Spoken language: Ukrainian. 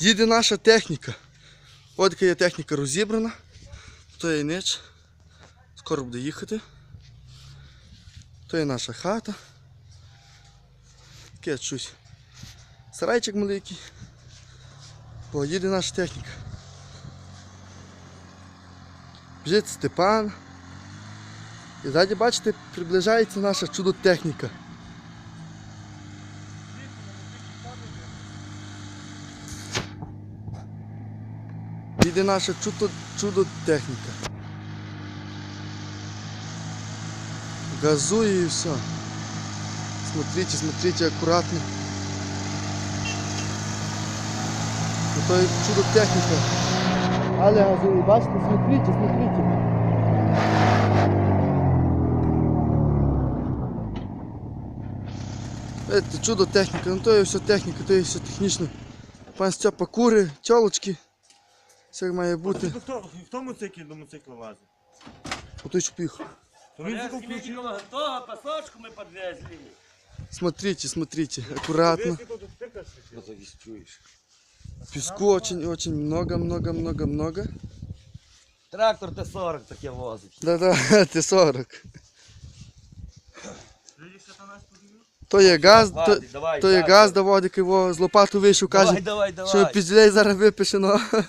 Їде наша техніка. От така є техніка розібрана. То є нич. Скоро буде їхати. То є наша хата. Таке щось. Сарайчик маленький. О, їде наша техніка. Біжить Степан. І ззаді, бачите, приближається наша чудо-техніка. Їде наша чудо, чудо-техніка. Газує і все. Смотрите, смотрите, аккуратно. Ну, то є чудо-техніка. Але газує, бачите, смотрите, смотрите. Это чудо техніка, ну то є все техніка, то є все технічно. Пан Степа кури, тілочки. Все як має бути. Хто, хто мотоцикл до мотоцикла лазить? Ото шпіх. То він. Готово, пасочку мы подвезли. Смотрите, смотрите, аккуратно. Песку очень, очень много, много, много, много. Трактор Т-40 таке возить. Да-да, Т-40. То є газ, то, Давай, давай, то є так. газ, доводик його з лопату вийшов, Давай, каже, давай, що давай. пізділей зараз випише, ну.